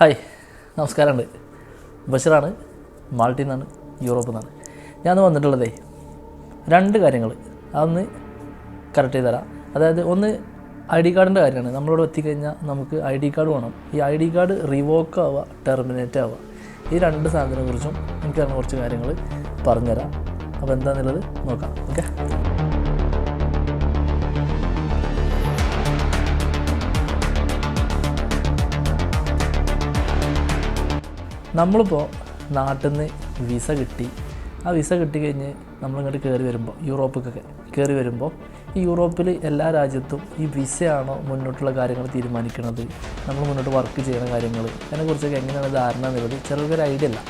Hi നമസ്കാരമുണ്ട്. ബഷറാണ് മാൾട്ടിൽ നിന്നാണ് യൂറോപ്പിൽ നിന്നാണ് ഞാൻ വന്നിട്ടുള്ളതേ രണ്ട് കാര്യങ്ങൾ അതൊന്ന് കറക്റ്റ് ചെയ്ത് തരാം. അതായത് ഒന്ന് ഐ ഡി കാർഡിന്റെ കാര്യമാണ്. നമ്മളിവിടെ എത്തിക്കഴിഞ്ഞാൽ നമുക്ക് ഐ ഡി കാർഡ് വേണം. ഈ ഐ ഡി കാർഡ് റിവോക്ക് ആവുക ടെർമിനേറ്റ് ആവുക. ഈ രണ്ട് സാധനത്തിനെ കുറിച്ചും എനിക്കറിയുന്ന കുറച്ച് കാര്യങ്ങൾ പറഞ്ഞുതരാം. അപ്പോൾ എന്താണെന്നുള്ളത് നോക്കാം. ഓക്കെ നമ്മളിപ്പോൾ നാട്ടിൽ നിന്ന് വിസ കിട്ടി. ആ വിസ കിട്ടിക്കഴിഞ്ഞ് നമ്മളിങ്ങോട്ട് കയറി വരുമ്പോൾ യൂറോപ്പിക്കൊക്കെ കയറി വരുമ്പോൾ ഈ യൂറോപ്പിൽ എല്ലാ രാജ്യത്തും ഈ വിസയാണോ മുന്നോട്ടുള്ള കാര്യങ്ങൾ തീരുമാനിക്കുന്നത് നമ്മൾ മുന്നോട്ട് വർക്ക് ചെയ്യുന്ന കാര്യങ്ങൾ അതിനെക്കുറിച്ചൊക്കെ എങ്ങനെയാണ് ധാരണ എന്നുള്ളത് ചിലർക്കൊരു ഐഡിയ അല്ല.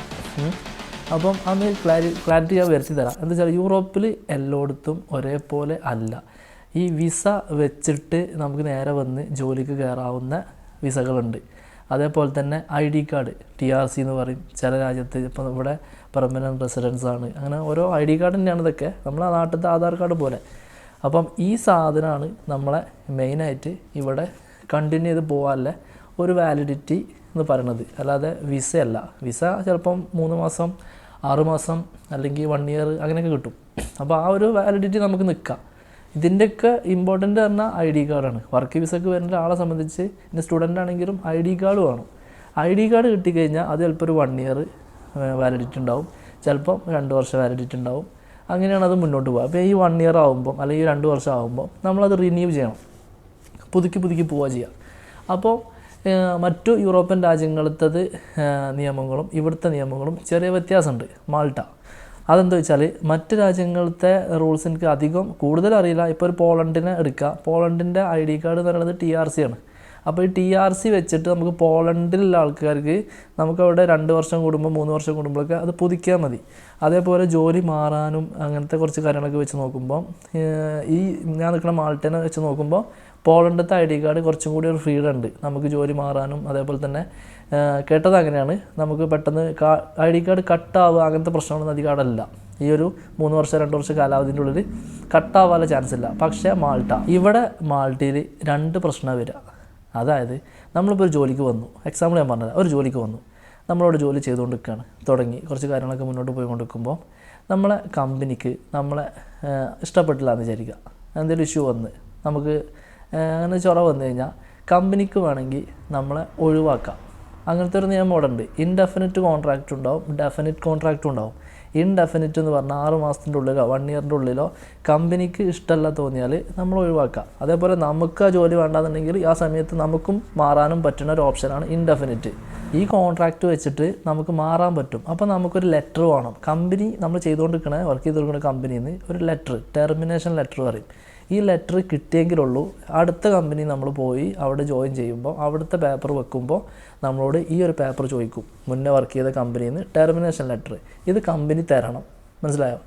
അപ്പം അന്ന് ക്ലാരി ക്ലാരിറ്റി ഞാൻ വരുത്തി തരാം. എന്താ വെച്ചാൽ യൂറോപ്പിൽ എല്ലായിടത്തും ഒരേപോലെ അല്ല. ഈ വിസ വെച്ചിട്ട് നമുക്ക് നേരെ വന്ന് ജോലിക്ക് കയറാവുന്ന വിസകളുണ്ട്. അതേപോലെ തന്നെ I D card T R C എന്ന് പറയും. ചില രാജ്യത്ത് ഇപ്പം ഇവിടെ പെർമനന്റ് റെസിഡൻസ് ആണ്. അങ്ങനെ ഓരോ ഐ ഡി കാർഡ് തന്നെയാണ് ഇതൊക്കെ. നമ്മളെ നാട്ടിലത്തെ ആധാർ കാർഡ് പോലെ. അപ്പം ഈ സാധനമാണ് നമ്മളെ മെയിനായിട്ട് ഇവിടെ കണ്ടിന്യൂ ചെയ്ത് പോകാനുള്ള ഒരു വാലിഡിറ്റി എന്ന് പറയണത്. അല്ലാതെ വിസ അല്ല. വിസ ചിലപ്പം മൂന്ന് മാസം ആറ് മാസം അല്ലെങ്കിൽ വൺ ഇയർ അങ്ങനെയൊക്കെ കിട്ടും. അപ്പോൾ ആ ഒരു വാലിഡിറ്റി നമുക്ക് നിൽക്കാം. ഇതിന്റെയൊക്കെ ഇമ്പോർട്ടന്റ് പറഞ്ഞാൽ ഐ ഡി കാർഡാണ് വർക്ക് വിസക്ക് വരുന്ന ഒരാളെ സംബന്ധിച്ച് ഇനി സ്റ്റുഡന്റ് ആണെങ്കിലും ഐ ഡി കാർഡ് വേണം. ഐ ഡി കാർഡ് കിട്ടിക്കഴിഞ്ഞാൽ അത് ചിലപ്പോൾ ഒരു വൺ ഇയർ വാലിഡിറ്റി ഉണ്ടാവും. ചിലപ്പം രണ്ട് വർഷം വാലിഡിറ്റി ഉണ്ടാവും. അങ്ങനെയാണ് അത് മുന്നോട്ട് പോകുക അപ്പോൾ ഈ വൺ ഇയർ ആകുമ്പം അല്ലെങ്കിൽ രണ്ട് വർഷം ആകുമ്പോൾ നമ്മളത് റിന്യൂ ചെയ്യണം. പുതുക്കി പുതുക്കി പോവുക ചെയ്യുക അപ്പോൾ മറ്റു യൂറോപ്യൻ രാജ്യങ്ങളത്തത് നിയമങ്ങളും ഇവിടുത്തെ നിയമങ്ങളും ചെറിയ വ്യത്യാസമുണ്ട്. മാൾട്ട. അതെന്താ വെച്ചാൽ മറ്റ് രാജ്യങ്ങളത്തെ റൂൾസ് എനിക്ക് അധികം കൂടുതൽ അറിയില്ല. ഇപ്പോൾ ഒരു പോളണ്ടിനെ എടുക്കുക പോളണ്ടിന്റെ ഐ ഡി കാർഡ് എന്ന് പറയുന്നത് ടി ആർ സി ആണ്. അപ്പോൾ ഈ ടി ആർ സി വെച്ചിട്ട് നമുക്ക് പോളണ്ടിലുള്ള ആൾക്കാർക്ക് നമുക്കവിടെ രണ്ട് വർഷം കൂടുമ്പോൾ മൂന്ന് വർഷം കൂടുമ്പോഴൊക്കെ അത് പുതുക്കിയാൽ മതി. അതേപോലെ ജോലി മാറാനും അങ്ങനത്തെ കുറച്ച് കാര്യങ്ങളൊക്കെ വെച്ച് നോക്കുമ്പോൾ ഈ ഞാൻ നിൽക്കുന്ന മാൾട്ടേനെ വെച്ച് നോക്കുമ്പോൾ പോളണ്ടത്തെ ഐ ഡി കാർഡ് കുറച്ചും കൂടി ഒരു ഫ്രീഡം ഉണ്ട്. നമുക്ക് ജോലി മാറാനും അതേപോലെ തന്നെ കേട്ടത് അങ്ങനെയാണ്. നമുക്ക് പെട്ടെന്ന് ഐ ഡി കാർഡ് കട്ടാവുക അങ്ങനത്തെ പ്രശ്നങ്ങളൊന്നും അധികം അവിടെ ഈ ഒരു മൂന്ന് വർഷം രണ്ട് വർഷം കാലാവധിന്റെ ഉള്ളിൽ കട്ടാവാനുള്ള ചാൻസ് ഇല്ല. പക്ഷേ മാൾട്ട ഇവിടെ മാൾട്ടയിൽ രണ്ട് പ്രശ്നം വരിക. അതായത് നമ്മളിപ്പോൾ ഒരു ജോലിക്ക് വന്നു. എക്സാമ്പിൾ ഞാൻ പറഞ്ഞത് ഒരു ജോലിക്ക് വന്നു. നമ്മളോട് ജോലി ചെയ്തുകൊണ്ട് നിൽക്കുകയാണ് തുടങ്ങി. കുറച്ച് കാര്യങ്ങളൊക്കെ മുന്നോട്ട് പോയിക്കൊണ്ടിരിക്കുമ്പോൾ നമ്മളെ കമ്പനിക്ക് നമ്മളെ ഇഷ്ടപ്പെട്ടില്ല എന്ന് വിചാരിക്കുക. എന്തെങ്കിലും ഇഷ്യൂ വന്ന് നമുക്ക് അങ്ങനെ ചൊറ വന്നു കഴിഞ്ഞാൽ കമ്പനിക്ക് വേണമെങ്കിൽ നമ്മളെ ഒഴിവാക്കാം. അങ്ങനത്തെ ഒരു നിയമം ഉണ്ട് ഇൻഡെഫിനിറ്റ് കോൺട്രാക്റ്റ് ഉണ്ടാവും. ഡെഫിനിറ്റ് കോൺട്രാക്റ്റ് ഉണ്ടാവും. ഇൻഡെഫിനിറ്റ് എന്ന് പറഞ്ഞാൽ ആറ് മാസത്തിന്റെ ഉള്ളിലോ വൺ ഇയറിന്റെ ഉള്ളിലോ കമ്പനിക്ക് ഇഷ്ടമല്ല തോന്നിയാൽ നമ്മൾ ഒഴിവാക്കാം അതേപോലെ നമുക്ക് ആ ജോലി വേണ്ടാന്നുണ്ടെങ്കിൽ ആ സമയത്ത് നമുക്കും മാറാനും പറ്റുന്ന ഒരു ഓപ്ഷനാണ് ഇൻഡെഫിനിറ്റ് ഈ കോൺട്രാക്റ്റ് വെച്ചിട്ട് നമുക്ക് മാറാൻ പറ്റും. അപ്പോൾ നമുക്കൊരു ലെറ്റർ വേണം. കമ്പനി നമ്മൾ ചെയ്തുകൊണ്ടിരിക്കണ വർക്ക് ചെയ്തുകൊണ്ടിരിക്കുന്ന കമ്പനിയിൽ നിന്ന് ഒരു ലെറ്റർ ടെർമിനേഷൻ ലെറ്റർ പറയും. ഈ ലെറ്റർ കിട്ടിയെങ്കിലുള്ളൂ. അടുത്ത കമ്പനി നമ്മൾ പോയി അവിടെ ജോയിൻ ചെയ്യുമ്പോൾ അവിടുത്തെ പേപ്പർ വെക്കുമ്പോൾ നമ്മളോട് ഈ ഒരു പേപ്പർ ചോദിക്കും. മുന്നേ വർക്ക് ചെയ്ത കമ്പനിയിൽ നിന്ന് ടെർമിനേഷൻ ലെറ്റർ ഇത് കമ്പനി തരണം. മനസ്സിലായോ?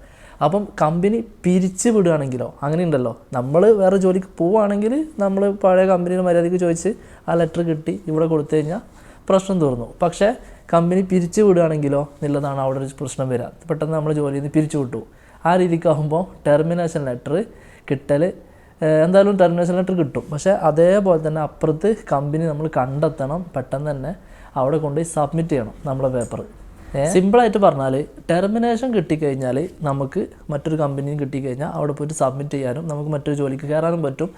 അപ്പം കമ്പനി പിരിച്ചു വിടുകയാണെങ്കിലോ അങ്ങനെ ഉണ്ടല്ലോ നമ്മൾ വേറെ ജോലിക്ക് പോവുകയാണെങ്കിൽ നമ്മൾ പഴയ കമ്പനിയിൽ മര്യാദയ്ക്ക് ചോദിച്ച് ആ ലെറ്റർ കിട്ടി ഇവിടെ കൊടുത്തു കഴിഞ്ഞാൽ പ്രശ്നം തീർന്നു. പക്ഷേ കമ്പനി പിരിച്ചു വിടുകയാണെങ്കിലോ എന്നുള്ളതാണ് അവിടെ ഒരു പ്രശ്നം വരിക. പെട്ടെന്ന് നമ്മൾ ജോലിയിൽ നിന്ന് പിരിച്ചു വിട്ടു. ആ രീതിക്കാകുമ്പോൾ ടെർമിനേഷൻ ലെറ്റർ കിട്ടൽ എന്തായാലും ടെർമിനേഷൻ ലെറ്റർ കിട്ടും. പക്ഷേ അതേപോലെ തന്നെ അപ്പുറത്ത് കമ്പനി നമ്മൾ കണ്ടെത്തണം പെട്ടെന്ന് തന്നെ അവിടെ കൊണ്ടുപോയി സബ്മിറ്റ് ചെയ്യണം നമ്മളെ പേപ്പർ സിമ്പിളായിട്ട് പറഞ്ഞാൽ ടെർമിനേഷൻ കിട്ടിക്കഴിഞ്ഞാൽ നമുക്ക് മറ്റൊരു കമ്പനിയും കിട്ടിക്കഴിഞ്ഞാൽ അവിടെ പോയിട്ട് സബ്മിറ്റ് ചെയ്യാനും നമുക്ക് മറ്റൊരു ജോലിക്ക് കയറാനും പറ്റും.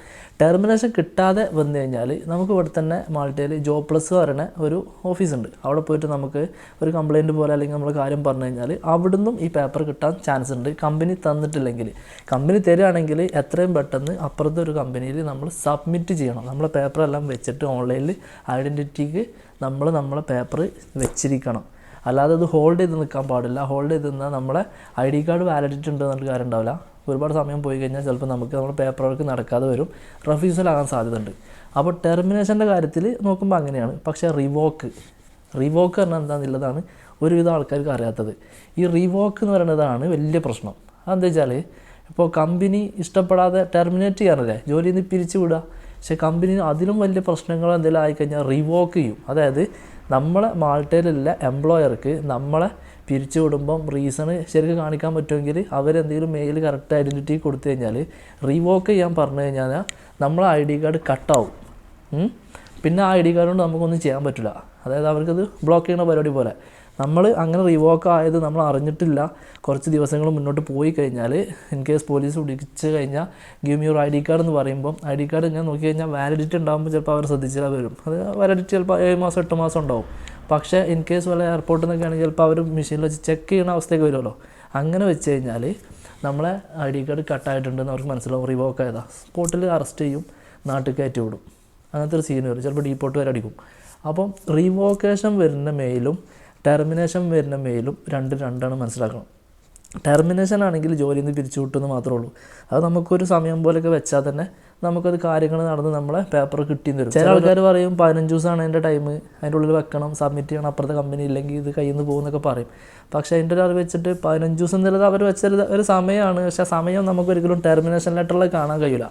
ടെർമിനേഷൻ കിട്ടാതെ വന്നു കഴിഞ്ഞാൽ നമുക്ക് ഇവിടെ തന്നെ മാൾട്ടയിൽ ജോബ് പ്ലസ് പറയുന്ന ഒരു ഓഫീസുണ്ട് അവിടെ പോയിട്ട് നമുക്ക് ഒരു കംപ്ലയിന്റ് പോലെ അല്ലെങ്കിൽ നമ്മൾ കാര്യം പറഞ്ഞു കഴിഞ്ഞാൽ അവിടുന്നും ഈ പേപ്പർ കിട്ടാൻ ചാൻസ് ഉണ്ട്. കമ്പനി തന്നിട്ടില്ലെങ്കിൽ. കമ്പനി തരികയാണെങ്കിൽ എത്രയും പെട്ടെന്ന് അപ്പുറത്തെ ഒരു കമ്പനിയിൽ നമ്മൾ സബ്മിറ്റ് ചെയ്യണം. നമ്മളെ പേപ്പറെല്ലാം വെച്ചിട്ട് ഓൺലൈനിൽ ഐഡന്റിറ്റിക്ക് നമ്മൾ നമ്മളെ പേപ്പർ വെച്ചിരിക്കണം. അല്ലാതെ അത് ഹോൾഡ് ചെയ്ത് നിൽക്കാൻ പാടില്ല. ഹോൾഡ് ചെയ്ത് നിന്നാൽ നമ്മളെ ഐ ഡി കാർഡ് വാലിഡിറ്റി ഉണ്ട് എന്നിട്ട് കാര്യം ഉണ്ടാവില്ല. ഒരുപാട് സമയം പോയി കഴിഞ്ഞാൽ ചിലപ്പോൾ നമുക്ക് നമ്മുടെ പേപ്പർ വർക്ക് നടക്കാതെ വരും. റഫ്യൂസലാകാൻ സാധ്യതയുണ്ട്. അപ്പോൾ ടെർമിനേഷന്റെ കാര്യത്തിൽ നോക്കുമ്പോൾ അങ്ങനെയാണ്. പക്ഷേ റിവോക്ക് റിവോക്ക് പറഞ്ഞാൽ എന്താണെന്നുള്ളതാണ് ഒരുവിധം ആൾക്കാർക്ക് അറിയാത്തത്. ഈ റിവോക്ക് എന്ന് പറയുന്നതാണ് വലിയ പ്രശ്നം. അതെന്താ വെച്ചാൽ ഇപ്പോൾ കമ്പനി ഇഷ്ടപ്പെടാതെ ടെർമിനേറ്റ് ചെയ്യാനല്ലേ? ജോലിയിൽ നിന്ന് പിരിച്ചു വിടുക പക്ഷേ കമ്പനി അതിലും വലിയ പ്രശ്നങ്ങൾ എന്തെങ്കിലും ആയിക്കഴിഞ്ഞാൽ റിവോക്ക് ചെയ്യും. അതായത് നമ്മളെ മാൾട്ടയിലുള്ള എംപ്ലോയർക്ക് നമ്മളെ പിരിച്ചു വിടുമ്പം റീസണ് ശരിക്കും കാണിക്കാൻ പറ്റുമെങ്കിൽ അവരെന്തെങ്കിലും മെയിൽ കറക്റ്റ് ഐഡന്റിറ്റി കൊടുത്തു കഴിഞ്ഞാൽ റീവോക്ക് ചെയ്യാൻ പറഞ്ഞു കഴിഞ്ഞാൽ നമ്മളെ ഐ ഡി കാർഡ് കട്ടാവും പിന്നെ ആ ഐ ഡി കാർഡ് കൊണ്ട് നമുക്കൊന്നും ചെയ്യാൻ പറ്റില്ല അതായത് അവർക്കത് ബ്ലോക്ക് ചെയ്യുന്ന പരിപാടി പോലെ. നമ്മൾ അങ്ങനെ റിവോക്ക് ആയത് നമ്മൾ അറിഞ്ഞിട്ടില്ല. കുറച്ച് ദിവസങ്ങൾ മുന്നോട്ട് പോയി കഴിഞ്ഞാൽ ഇൻ കേസ് പോലീസ് പിടിച്ച് കഴിഞ്ഞാൽ give your I D card എന്ന് പറയുമ്പോൾ ഐ ഡി കാർഡ് ഞാൻ നോക്കി കഴിഞ്ഞാൽ വാലിഡിറ്റി ഉണ്ടാകുമ്പോൾ ചിലപ്പോൾ അവർ ശ്രദ്ധിച്ചാൽ വരും. അത് വാലിഡിറ്റി ചിലപ്പോൾ ഏഴ് മാസം എട്ട് മാസം ഉണ്ടാവും. പക്ഷേ ഇൻ കേസ് വല്ല എയർപോർട്ടിൽ നിന്നൊക്കെ ആണെങ്കിൽ ചിലപ്പോൾ അവർ മെഷീനിൽ വെച്ച് ചെക്ക് ചെയ്യുന്ന അവസ്ഥയൊക്കെ വരുമല്ലോ. അങ്ങനെ വെച്ച് കഴിഞ്ഞാൽ നമ്മളെ ഐ ഡി കാർഡ് കട്ടായിട്ടുണ്ടെന്ന് അവർക്ക് മനസ്സിലാവും. റിവോക്ക് ആയതാണ് സ്പോട്ടിൽ അറസ്റ്റ് ചെയ്യും. നാട്ടിൽ കയറ്റി വിടും. അങ്ങനത്തെ ഒരു സീൻ വരും. ചിലപ്പോൾ ഡീപ്പോർട്ട് വരെ അടിക്കും. അപ്പം റീവോക്കേഷൻ വരുന്ന മെയിലും ടെർമിനേഷൻ വരുന്ന മെയിലും രണ്ട് രണ്ടാണ് മനസ്സിലാക്കണം. ടെർമിനേഷൻ ആണെങ്കിൽ ജോലിയിൽ നിന്ന് പിരിച്ചു വിട്ടുമെന്ന് മാത്രമേ ഉള്ളൂ. അത് നമുക്കൊരു സമയം പോലെയൊക്കെ വെച്ചാൽ തന്നെ നമുക്കത് കാര്യങ്ങൾ നടന്ന് നമ്മളെ പേപ്പർ കിട്ടിയെന്ന് വരും ചില ആൾക്കാർ പറയും പതിനഞ്ച് ദിവസമാണ് അതിന്റെ ടൈം അതിന്റെ ഉള്ളിൽ വെക്കണം സബ്മിറ്റ് ചെയ്യണം അപ്പുറത്തെ കമ്പനി ഇല്ലെങ്കിൽ ഇത് കയ്യിൽ നിന്ന് പോകുന്നൊക്കെ പറയും. പക്ഷേ അതിന്റെ ഒരു അറിവ് വെച്ചിട്ട് പതിനഞ്ച് ദിവസം എന്നുള്ളത് അവർ വെച്ചത് ഒരു സമയമാണ്. പക്ഷേ ആ സമയം നമുക്ക് ഒരിക്കലും ടെർമിനേഷൻ ലെറ്ററിൽ കാണാൻ കഴിയില്ല.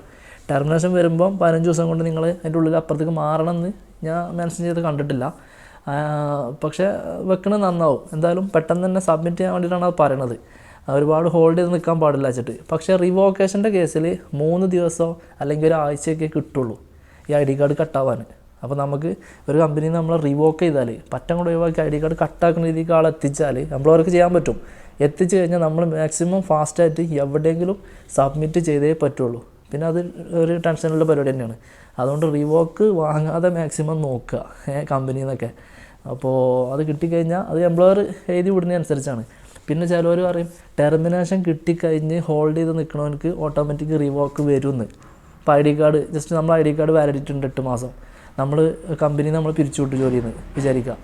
ടെർമിനേഷൻ വരുമ്പം പതിനഞ്ച് ദിവസം കൊണ്ട് നിങ്ങൾ അതിന്റെ ഉള്ളിൽ അപ്പുറത്തേക്ക് മാറണമെന്ന് ഞാൻ മെൻഷൻ ചെയ്ത് കണ്ടിട്ടില്ല. പക്ഷേ വെക്കണത് നന്നാവും. എന്തായാലും പെട്ടെന്ന് തന്നെ സബ്മിറ്റ് ചെയ്യാൻ വേണ്ടിയിട്ടാണ് അത് പറയണത്. ഒരുപാട് ഹോൾഡ് ചെയ്ത് നിൽക്കാൻ പാടില്ല വെച്ചിട്ട്. പക്ഷേ റിവോക്കേഷന്റെ കേസിൽ മൂന്ന് ദിവസമോ അല്ലെങ്കിൽ ഒരാഴ്ചയൊക്കെ കിട്ടുള്ളൂ ഈ ഐ ഡി കാർഡ് കട്ടാവാൻ. അപ്പോൾ നമുക്ക് ഒരു കമ്പനി നമ്മൾ റിവോക്ക് ചെയ്താൽ പറ്റം കൂടെ ഒഴിവാക്കി ഐ ഡി കാർഡ് കട്ടാക്കുന്ന രീതിക്ക് ആൾ എത്തിച്ചാൽ നമ്മൾ അവർക്ക് ചെയ്യാൻ പറ്റും. എത്തിച്ച് കഴിഞ്ഞാൽ നമ്മൾ മാക്സിമം ഫാസ്റ്റായിട്ട് എവിടെയെങ്കിലും സബ്മിറ്റ് ചെയ്തേ പറ്റുള്ളൂ. പിന്നെ അത് ഒരു ടെൻഷനുള്ള പരിപാടി തന്നെയാണ്. അതുകൊണ്ട് റിവോക്ക് വാങ്ങാതെ മാക്സിമം നോക്കുക കമ്പനിയിൽ നിന്നൊക്കെ അപ്പോൾ അത് കിട്ടിക്കഴിഞ്ഞാൽ അത് എംപ്ലോയർ എഴുതി വിടുന്നതനുസരിച്ചാണ് പിന്നെ ചിലവർ പറയും ടെർമിനേഷൻ കിട്ടിക്കഴിഞ്ഞ് ഹോൾഡ് ചെയ്ത് നിൽക്കണവർക്ക് ഓട്ടോമാറ്റിക് റിവോക്ക് വരുമെന്ന് ഇപ്പോൾ ഐ ഡി കാർഡ് ജസ്റ്റ് നമ്മൾ ഐ ഡി കാർഡ് വാലിഡിറ്റി ഉണ്ട് എട്ട് മാസം. നമ്മൾ കമ്പനി നമ്മൾ പിരിച്ചു ജോലി ചെയ്യുന്നത് വിചാരിക്കുക.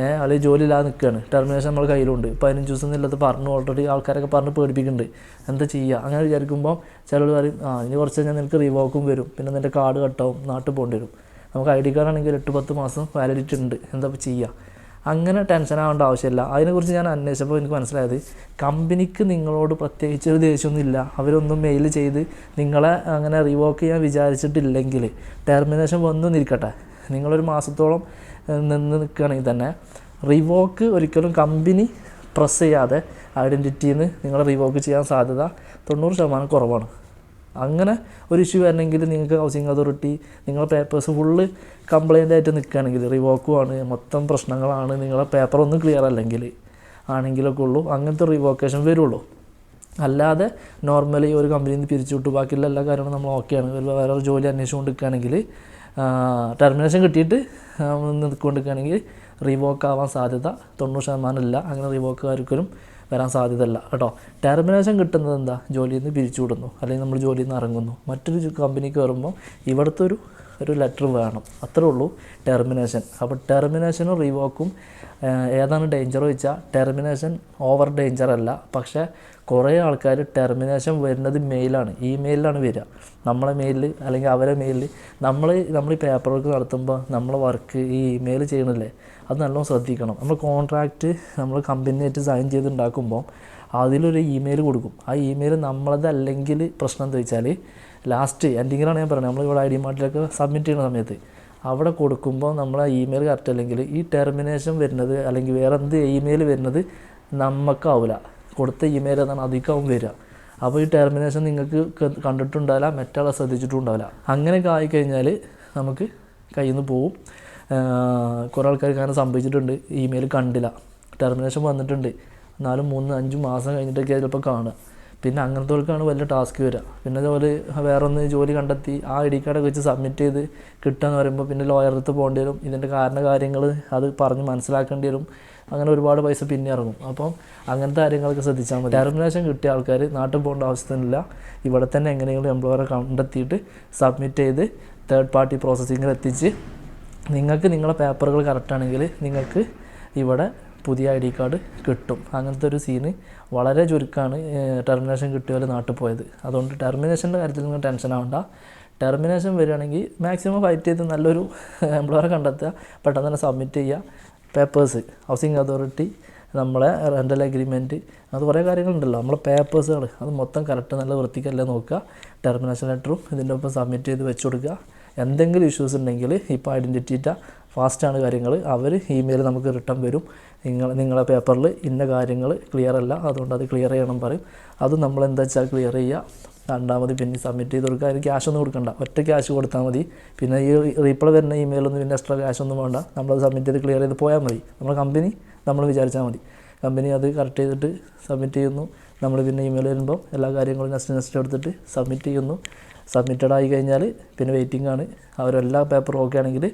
ഏഹ് അല്ലെങ്കിൽ ജോലി ഇല്ലാതെ നിൽക്കുകയാണ് ടെർമിനേഷൻ നമ്മുടെ കയ്യിലുണ്ട് പതിനഞ്ച് ദിവസം ഇല്ലാത്ത പറഞ്ഞു ഓൾറെഡി ആൾക്കാരൊക്കെ പറഞ്ഞ് പേടിപ്പിക്കുന്നുണ്ട്. എന്താ ചെയ്യുക അങ്ങനെ വിചാരിക്കുമ്പോൾ ചിലർ പറയും ആ ഇനി കുറച്ച് കഴിഞ്ഞാൽ നിനക്ക് റിവോക്കും വരും. പിന്നെ നിന്റെ കാർഡ് കട്ടാവും. നാട്ടിൽ പോകേണ്ടി വരും. നമുക്ക് ഐ ഡി കാർഡ് ആണെങ്കിൽ എട്ട് പത്ത് മാസം വാലിഡിറ്റി ഉണ്ട്. എന്താ ചെയ്യുക അങ്ങനെ ടെൻഷൻ ആവേണ്ട ആവശ്യമില്ല. അതിനെക്കുറിച്ച് ഞാൻ അന്വേഷിച്ചപ്പോൾ എനിക്ക് മനസ്സിലായത് കമ്പനിക്ക് നിങ്ങളോട് പ്രത്യേകിച്ച് ഒരു ദേഷ്യമൊന്നുമില്ല. അവരൊന്നും മെയിൽ ചെയ്ത് നിങ്ങളെ അങ്ങനെ റിവോക്ക് ചെയ്യാൻ വിചാരിച്ചിട്ടില്ലെങ്കിൽ ടെർമിനേഷൻ വന്നു നിൽക്കട്ടെ നിങ്ങളൊരു മാസത്തോളം നിന്ന് നിൽക്കുകയാണെങ്കിൽ തന്നെ റിവോക്ക് ഒരിക്കലും കമ്പനി പ്രസ് ചെയ്യാതെ ഐഡന്റിറ്റിയിൽ നിന്ന് നിങ്ങൾ റിവോക്ക് ചെയ്യാൻ സാധ്യത തൊണ്ണൂറ് ശതമാനം കുറവാണ്. അങ്ങനെ ഒരു ഇഷ്യൂ വരണമെങ്കിൽ നിങ്ങൾക്ക് ഹൗസിംഗ് അതോറിറ്റി നിങ്ങളുടെ പേപ്പേഴ്സ് ഫുള്ള് കംപ്ലൈന്റ് ആയിട്ട് നിൽക്കുകയാണെങ്കിൽ റിവോക്കുമാണ് മൊത്തം പ്രശ്നങ്ങളാണ് നിങ്ങളുടെ പേപ്പർ ഒന്നും ക്ലിയർ അല്ലെങ്കിൽ ആണെങ്കിലൊക്കെ ഉള്ളൂ അങ്ങനത്തെ റിവോക്കേഷൻ വരുള്ളൂ. അല്ലാതെ നോർമലി ഒരു കമ്പനിയിൽ നിന്ന് പിരിച്ചു വിട്ടു ബാക്കിയുള്ള എല്ലാ കാര്യങ്ങളും നമ്മൾ ഓക്കെയാണ് ഒരു വേറെ ജോലി അന്വേഷിച്ചുകൊണ്ട് നിൽക്കുകയാണെങ്കിൽ ടെർമിനേഷൻ കിട്ടിയിട്ട് നിൽക്കൊണ്ടിരിക്കുകയാണെങ്കിൽ റിവോക്ക് ആവാൻ സാധ്യത തൊണ്ണൂറ് ശതമാനം ഇല്ല. അങ്ങനെ റിവോക്ക് ആർക്കും വരാൻ സാധ്യതയില്ല കേട്ടോ. ടെർമിനേഷൻ കിട്ടുന്നത് എന്താ? ജോലിയിൽ നിന്ന് പിരിച്ചു വിടുന്നു. അല്ലെങ്കിൽ നമ്മൾ ജോലിയിൽ നിന്ന് ഇറങ്ങുന്നു. മറ്റൊരു കമ്പനി കയറുമ്പോൾ ഇവിടുത്തെ ഒരു ഒരു ലെറ്റർ വേണം. അത്രേ ഉള്ളൂ ടെർമിനേഷൻ അപ്പോൾ ടെർമിനേഷനും റിവോക്കും ഏതാണ് ഡേഞ്ചർ വെച്ചാൽ ടെർമിനേഷൻ ഓവർ ഡേഞ്ചർ അല്ല. പക്ഷേ കുറേ ആൾക്കാർ ടെർമിനേഷൻ വരുന്നത് മെയിലാണ് ഇമെയിലാണ് വരിക. നമ്മളെ മെയിലിൽ അല്ലെങ്കിൽ അവരെ മെയിലിൽ നമ്മൾ നമ്മൾ ഈ പേപ്പർ വർക്ക് നടത്തുമ്പോൾ നമ്മളെ വർക്ക് ഈ ഇമെയിൽ ചെയ്യണില്ലേ? അത് നല്ലോണം ശ്രദ്ധിക്കണം. നമ്മൾ കോൺട്രാക്റ്റ് നമ്മൾ കമ്പനിയായിട്ട് സൈൻ ചെയ്തുണ്ടാക്കുമ്പോൾ അതിലൊരു ഇമെയിൽ കൊടുക്കും. ആ ഇമെയിൽ നമ്മളതല്ലെങ്കിൽ പ്രശ്നം എന്താ വെച്ചാൽ ലാസ്റ്റ് എൻഡിങ്ങിലാണ് ഞാൻ പറയുന്നത് നമ്മളിവിടെ ഐ ഡി മാർട്ടിലൊക്കെ സബ്മിറ്റ് ചെയ്യുന്ന സമയത്ത് അവിടെ കൊടുക്കുമ്പോൾ നമ്മൾ ആ ഇമെയിൽ കറക്റ്റ് അല്ലെങ്കിൽ ഈ ടെർമിനേഷൻ വരുന്നത് അല്ലെങ്കിൽ വേറെ എന്ത് ഇമെയിൽ വരുന്നത് നമുക്കാവില്ല കൊടുത്ത ഇമെയിൽ എന്നാണ് അധികവും വരിക. അപ്പോൾ ഈ ടെർമിനേഷൻ നിങ്ങൾക്ക് കണ്ടിട്ടുണ്ടാവില്ല മറ്റാളെ ശ്രദ്ധിച്ചിട്ടും ഉണ്ടാവില്ല അങ്ങനെയൊക്കെ ആയിക്കഴിഞ്ഞാൽ നമുക്ക് കയ്യിൽ നിന്ന് പോവും കുറേ ആൾക്കാർക്ക് അങ്ങനെ സംഭവിച്ചിട്ടുണ്ട്. ഇമെയിൽ കണ്ടില്ല. ടെർമിനേഷൻ വന്നിട്ടുണ്ട്. നാലും മൂന്ന് അഞ്ചും മാസം കഴിഞ്ഞിട്ടൊക്കെ ചിലപ്പോൾ കാണുക. പിന്നെ അങ്ങനത്തെവർക്കാണ് വലിയ ടാസ്ക് വരിക പിന്നെ അതുപോലെ വേറെ ഒന്ന് ജോലി കണ്ടെത്തി ആ ഐ ഡി കാർഡൊക്കെ വെച്ച് സബ്മിറ്റ് ചെയ്ത് കിട്ടുക എന്ന് പറയുമ്പോൾ പിന്നെ ലോയർ അടുത്ത് പോകേണ്ടി വരും. ഇതിന്റെ കാരണ കാര്യങ്ങൾ അത് പറഞ്ഞ് മനസ്സിലാക്കേണ്ടി വരും. അങ്ങനെ ഒരുപാട് പൈസ പിന്നെ ഇറങ്ങും. അപ്പം അങ്ങനത്തെ കാര്യങ്ങളൊക്കെ ശ്രദ്ധിച്ചാൽ മതി. ടെർമിനേഷൻ കിട്ടിയ ആൾക്കാർ നാട്ടിൽ പോകേണ്ട ആവശ്യത്തിനില്ല. ഇവിടെ തന്നെ എങ്ങനെയെങ്കിലും എംപ്ലോയറെ കണ്ടെത്തിയിട്ട് സബ്മിറ്റ് ചെയ്ത് തേർഡ് പാർട്ടി പ്രോസസ്സിങ്ങിൽ എത്തിച്ച് നിങ്ങൾക്ക് നിങ്ങളുടെ പേപ്പറുകൾ കറക്റ്റാണെങ്കിൽ നിങ്ങൾക്ക് ഇവിടെ പുതിയ ഐ ഡി കാർഡ് കിട്ടും. അങ്ങനത്തെ ഒരു സീന് വളരെ ചുരുക്കമാണ് ടെർമിനേഷൻ കിട്ടിയവരെ നാട്ടിൽ പോയത്. അതുകൊണ്ട് ടെർമിനേഷന്റെ കാര്യത്തിൽ നിങ്ങൾ ടെൻഷൻ ആവണ്ട. ടെർമിനേഷൻ വരികയാണെങ്കിൽ മാക്സിമം ഫൈറ്റ് ചെയ്ത് നല്ലൊരു എംപ്ലോയറെ കണ്ടെത്തുക. പെട്ടെന്ന് തന്നെ സബ്മിറ്റ് ചെയ്യുക. പേപ്പേഴ്സ് ഹൗസിംഗ് അതോറിറ്റി നമ്മളെ റെന്റൽ അഗ്രിമെന്റ് അത് കുറേ കാര്യങ്ങളുണ്ടല്ലോ. നമ്മളെ പേപ്പേഴ്സുകൾ അത് മൊത്തം കറക്റ്റ് നല്ല വൃത്തിക്കല്ലേ നോക്കുക. ടെർമിനേഷൻ ലെറ്ററും ഇതിന്റെ ഒപ്പം സബ്മിറ്റ് ചെയ്ത് വെച്ച് കൊടുക്കുക. എന്തെങ്കിലും ഇഷ്യൂസ് ഉണ്ടെങ്കിൽ ഇപ്പോൾ ഐഡന്റിറ്റിറ്റ ഫാസ്റ്റാണ് കാര്യങ്ങൾ. അവർ ഇമെയിൽ നമുക്ക് റിട്ടേൺ വരും. നിങ്ങൾ നിങ്ങളെ പേപ്പറിൽ ഇന്ന കാര്യങ്ങൾ ക്ലിയർ അല്ല അതുകൊണ്ട് അത് ക്ലിയർ ചെയ്യണം പറയും. അത് നമ്മൾ എന്താ വെച്ചാൽ ക്ലിയർ ചെയ്യുക രണ്ടാമത് പിന്നെ സബ്മിറ്റ് ചെയ്ത് കൊടുക്കുക. അതിന് ക്യാഷ് ഒന്നും കൊടുക്കണ്ട. ഒറ്റ ക്യാഷ് കൊടുത്താൽ മതി. പിന്നെ ഈ റീപ്ലൈ വരുന്ന ഇമെയിലൊന്നും പിന്നെ എക്സ്ട്രാ ക്യാഷ് ഒന്നും വേണ്ട. നമ്മളത് സബ്മിറ്റ് ചെയ്ത് ക്ലിയർ ചെയ്ത് പോയാൽ മതി. നമ്മുടെ കമ്പനി നമ്മൾ വിചാരിച്ചാൽ മതി. കമ്പനി അത് കറക്റ്റ് ചെയ്തിട്ട് സബ്മിറ്റ് ചെയ്യുന്നു. നമ്മൾ പിന്നെ ഇമെയിൽ വരുമ്പോൾ എല്ലാ കാര്യങ്ങളും നെക്സ്റ്റ് നെക്സ്റ്റ് എടുത്തിട്ട് സബ്മിറ്റ് ചെയ്യുന്നു. സബ്മിറ്റഡ് ആയി കഴിഞ്ഞാൽ പിന്നെ വെയിറ്റിംഗ് ആണ്. അവരെല്ലാ പേപ്പറും ഓക്കെ ആണെങ്കിൽ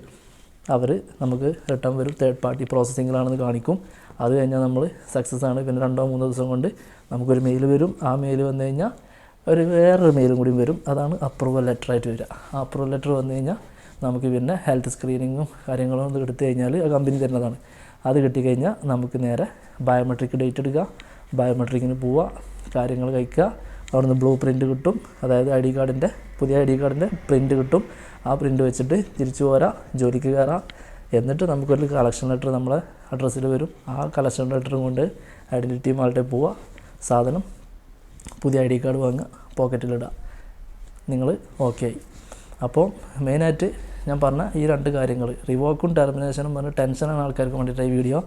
അവർ നമുക്ക് റിട്ടേൺ വരും. തേർഡ് പാർട്ടി പ്രോസസ്സിങ്ങിലാണെന്ന് കാണിക്കും. അത് കഴിഞ്ഞാൽ നമ്മൾ സക്സസ് ആണ്. പിന്നെ രണ്ടോ മൂന്നോ ദിവസം കൊണ്ട് നമുക്കൊരു മെയിൽ വരും. ആ മെയിൽ വന്നു കഴിഞ്ഞാൽ ഒരു വേറൊരു മെയിലും കൂടി വരും. അതാണ് അപ്രൂവൽ ലെറ്റർ ആയിട്ട് വരിക. ആ അപ്രൂവൽ ലെറ്റർ വന്നു കഴിഞ്ഞാൽ നമുക്ക് പിന്നെ ഹെൽത്ത് സ്ക്രീനിങ്ങും കാര്യങ്ങളും ഒന്ന് എടുത്തു കഴിഞ്ഞാൽ ആ കമ്പനി തരുന്നതാണ്. അത് കിട്ടിക്കഴിഞ്ഞാൽ നമുക്ക് നേരെ ബയോമെട്രിക് ഡേറ്റ് എടുക്കുക. ബയോമെട്രിക്കിന് പോവുക. കാര്യങ്ങൾ കഴിക്കുക. അവിടുന്ന് ബ്ലൂ പ്രിന്റ് കിട്ടും. അതായത് ഐ ഡി കാർഡിന്റെ പുതിയ ഐ ഡി കാർഡിന്റെ പ്രിന്റ് കിട്ടും. ആ പ്രിന്റ് വെച്ചിട്ട് തിരിച്ചു പോരാ ജോലിക്ക് കയറാം എന്നിട്ട് നമുക്കൊരു കളക്ഷൻ ലെറ്റർ നമ്മളെ അഡ്രസ്സിൽ വരും. ആ കളക്ഷൻ ലെറ്ററും കൊണ്ട് ഐഡന്റിറ്റി മാൾട്ടെ പോവുക സാധനം പുതിയ ഐ ഡി കാർഡ് വാങ്ങുക പോക്കറ്റിലിടുക നിങ്ങൾ ഓക്കെ ആയി. അപ്പോൾ മെയിനായിട്ട് ഞാൻ പറഞ്ഞ ഈ രണ്ട് കാര്യങ്ങൾ റിവോക്കും ടെർമിനേഷനും പറഞ്ഞ് ടെൻഷനാണ് ആൾക്കാർക്ക് വേണ്ടിയിട്ട് ഈ വീഡിയോ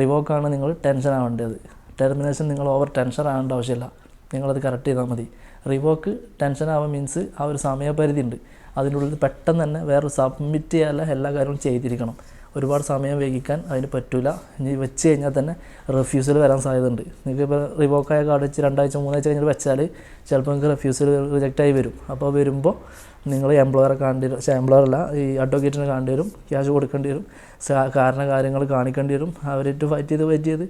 റിവോക്കാണ് നിങ്ങൾ ടെൻഷൻ ആവേണ്ടത്. ടെർമിനേഷൻ നിങ്ങൾ ഓവർ ടെൻഷൻ ആവേണ്ട ആവശ്യമില്ല. നിങ്ങളത് കറക്റ്റ് ചെയ്താൽ മതി. റിവോക്ക് ടെൻഷൻ ആവാൻ മീൻസ് ആ ഒരു സമയപരിധി ഉണ്ട് അതിനുള്ളിൽ പെട്ടെന്ന് തന്നെ വേറെ സബ്മിറ്റ് ചെയ്യാനുള്ള എല്ലാ കാര്യവും ചെയ്തിരിക്കണം. ഒരുപാട് സമയം വൈകിക്കാൻ അതിന് പറ്റില്ല ഇനി വെച്ച് കഴിഞ്ഞാൽ തന്നെ റെഫ്യൂസൽ വരാൻ സാധ്യതയുണ്ട്. നിങ്ങൾക്ക് ഇപ്പോൾ റിവോക്കായ കാർഡ് വെച്ച് രണ്ടാഴ്ച മൂന്നാഴ്ച കഴിഞ്ഞിട്ട് വെച്ചാൽ ചിലപ്പോൾ നിങ്ങൾക്ക് റെഫ്യൂസൽ റിജക്റ്റ് ആയി വരും. അപ്പോൾ വരുമ്പോൾ നിങ്ങൾ എംപ്ലോയറെ കാണേണ്ടി വരും. പക്ഷേ എംപ്ലോയറല്ല ഈ അഡ്വക്കേറ്റിനെ കാണേണ്ടി വരും. ക്യാഷ് കൊടുക്കേണ്ടി വരും. കാരണ കാര്യങ്ങൾ കാണിക്കേണ്ടി വരും. അവരായിട്ട് ഫൈറ്റ് ചെയ്ത് ഫൈറ്റ് ചെയ്ത്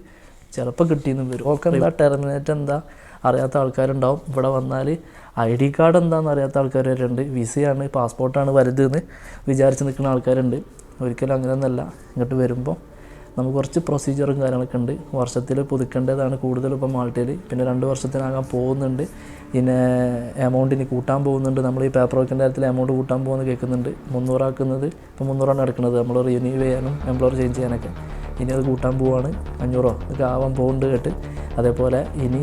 ചിലപ്പോൾ കിട്ടിയെന്നും വരും. ഓക്കെ എന്താ ടെർമിനേറ്റ് എന്താ? അറിയാത്ത ആൾക്കാരുണ്ടാവും. ഇവിടെ വന്നാൽ ഐ ഡി കാർഡ് എന്താണെന്ന് അറിയാത്ത ആൾക്കാർ വരുന്നുണ്ട് വിസയാണ് പാസ്പോർട്ടാണ് വലുതെന്ന് വിചാരിച്ച് നിൽക്കുന്ന ആൾക്കാരുണ്ട്. ഒരിക്കലും അങ്ങനെയൊന്നല്ല. ഇങ്ങോട്ട് വരുമ്പോൾ നമുക്ക് കുറച്ച് പ്രൊസീജിയറും കാര്യങ്ങളൊക്കെ ഉണ്ട്. വർഷത്തിൽ പുതുക്കേണ്ടതാണ് കൂടുതലും ഇപ്പം മാൾട്ടയിൽ. പിന്നെ രണ്ട് വർഷത്തിനാകാൻ പോകുന്നുണ്ട്. പിന്നെ എമൗണ്ട് ഇനി കൂട്ടാൻ പോകുന്നുണ്ട്. നമ്മൾ ഈ പേപ്പർ വർക്കിന്റെ കാര്യത്തിൽ എമൗണ്ട് കൂട്ടാൻ പോകുന്നത് കേൾക്കുന്നുണ്ട്. മുന്നൂറാക്കുന്നത് ഇപ്പോൾ മുന്നൂറാണ് എടുക്കുന്നത്. നമ്മൾ റിന്യൂ ചെയ്യാനും എംപ്ലോയർ ചേഞ്ച് ചെയ്യാനൊക്കെ. ഇനി അത് കൂട്ടാൻ പോവാണ്. അഞ്ഞൂറോ ഒക്കെ ആവാൻ പോകുന്നുണ്ട് കേട്ട്. അതേപോലെ ഇനി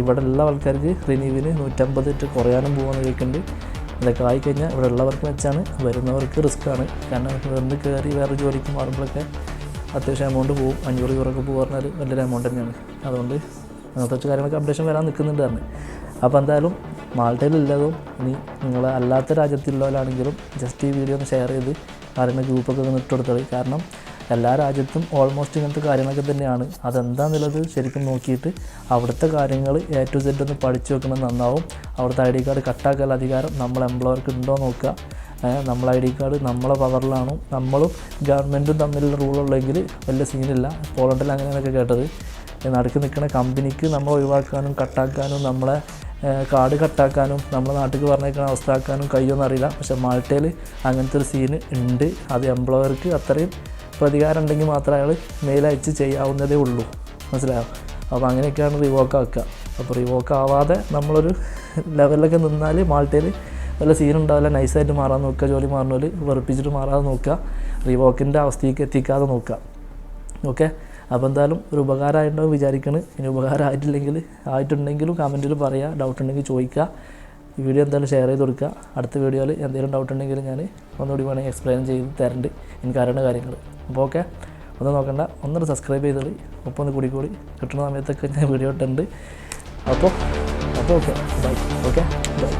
ഇവിടെ ഉള്ള ആൾക്കാർക്ക് റിനീവിന് നൂറ്റമ്പത് ഇട്ട് കുറയാനും പോകാമെന്ന് കേൾക്കുന്നുണ്ട് ഇതൊക്കെ ആയിക്കഴിഞ്ഞാൽ ഇവിടെ ഉള്ളവർക്ക് വെച്ചാണ് വരുന്നവർക്ക് റിസ്ക് ആണ് കാരണം വന്ന് കയറി വേറെ ജോലിക്ക് മാറുമ്പോഴൊക്കെ അത്യാവശ്യം എമൗണ്ട് പോകും അഞ്ഞൂറ് യൂറോക്ക് പോകുക പറഞ്ഞാൽ വലിയൊരു എമൗണ്ട് തന്നെയാണ്. അതുകൊണ്ട് അങ്ങനത്തെ കാര്യങ്ങളൊക്കെ അപ്ഡേഷൻ വരാൻ നിൽക്കുന്നുണ്ട് തന്നെ അപ്പോൾ എന്തായാലും മാൾട്ടയിലുള്ളതും ഇനി നിങ്ങൾ അല്ലാത്ത രാജ്യത്തുള്ളവരാണെങ്കിലും ജസ്റ്റ് ഈ വീഡിയോ ഒന്ന് ഷെയർ ചെയ്ത് ആരെങ്കിലും ഗ്രൂപ്പൊക്കെ ഒന്ന് ഇട്ട് കൊടുത്തത്. കാരണം എല്ലാ രാജ്യത്തും ഓൾമോസ്റ്റ് ഇങ്ങനത്തെ കാര്യങ്ങളൊക്കെ തന്നെയാണ്. അതെന്താണെന്നുള്ളത് ശരിക്കും നോക്കിയിട്ട് അവിടുത്തെ കാര്യങ്ങൾ എ ടു സെഡ് ഒന്ന് പഠിച്ചു വെക്കണം നന്നാവും. അവിടുത്തെ ഐ ഡി കാർഡ് കട്ടാക്കാനുള്ള അധികാരം നമ്മൾ എംപ്ലോയർക്ക് ഉണ്ടോ നോക്കുക. നമ്മൾ ഐ ഡി കാർഡ് നമ്മളെ പവറിലാണോ നമ്മളും ഗവൺമെന്റും തമ്മിലുള്ള റൂളുള്ളെങ്കിൽ വലിയ സീനില്ല പോളണ്ടിൽ അങ്ങനെയൊക്കെ കേട്ടത്. നടക്കി നിൽക്കുന്ന കമ്പനിക്ക് നമ്മൾ ഒഴിവാക്കാനും കട്ടാക്കാനും നമ്മളെ കാർഡ് കട്ടാക്കാനും നമ്മളെ നാട്ടിലേക്ക് പറഞ്ഞേക്കുന്ന അവസ്ഥ ആക്കാനും കഴിയുമെന്നറിയില്ല പക്ഷേ മാൾട്ടയിൽ അങ്ങനത്തെ ഒരു സീന് ഉണ്ട്. അത് എംപ്ലോയർക്ക് അത്രയും പ്രതികാരം ഉണ്ടെങ്കിൽ മാത്രമേ അയാൾ മെയിൽ അയച്ച് ചെയ്യാവുന്നതേ ഉള്ളൂ. മനസ്സിലായോ? അപ്പോൾ അങ്ങനെയൊക്കെയാണ് റിവോക്ക് ആക്കുക. അപ്പോൾ റിവോക്ക് ആവാതെ നമ്മളൊരു ലെവലിലൊക്കെ നിന്നാൽ മാൾട്ടയിൽ വല്ല സീൻ ഉണ്ടാവില്ല. നൈസായിട്ട് മാറാൻ നോക്കുക. ജോലി മാറുന്നവർ വെറുപ്പിച്ചിട്ട് മാറാതെ നോക്കുക. റിവോക്കിന്റെ അവസ്ഥയ്ക്ക് എത്തിക്കാതെ നോക്കുക. ഓക്കെ അപ്പോൾ എന്തായാലും ഒരു ഉപകാരമായിട്ടുണ്ടാവും വിചാരിക്കണ്. ഇനി ഉപകാരം ആയിട്ടില്ലെങ്കിൽ ആയിട്ടുണ്ടെങ്കിലും കമന്റിൽ പറയുക ഡൗട്ട് ഉണ്ടെങ്കിൽ ചോദിക്കുക. ഈ വീഡിയോ എന്തായാലും ഷെയർ ചെയ്ത് കൊടുക്കുക. അടുത്ത വീഡിയോയിൽ എന്തെങ്കിലും ഡൗട്ട് ഉണ്ടെങ്കിൽ ഞാൻ ഒന്നുകൂടി വേണമെങ്കിൽ എക്സ്പ്ലെയിൻ ചെയ്ത് തരണ്ട്. എനിക്ക് അറിയേണ്ട കാര്യങ്ങൾ അപ്പോൾ ഓക്കെ ഒന്ന് നോക്കണ്ട. ഒന്നൊരു സബ്സ്ക്രൈബ് ചെയ്തോളി. ഒപ്പം ഒന്ന് കൂടി കൂടി കിട്ടുന്ന സമയത്തൊക്കെ ഞാൻ വീഡിയോ ഇട്ടുണ്ട് അപ്പോൾ അപ്പോൾ ഓക്കെ. Bye okay? ബൈ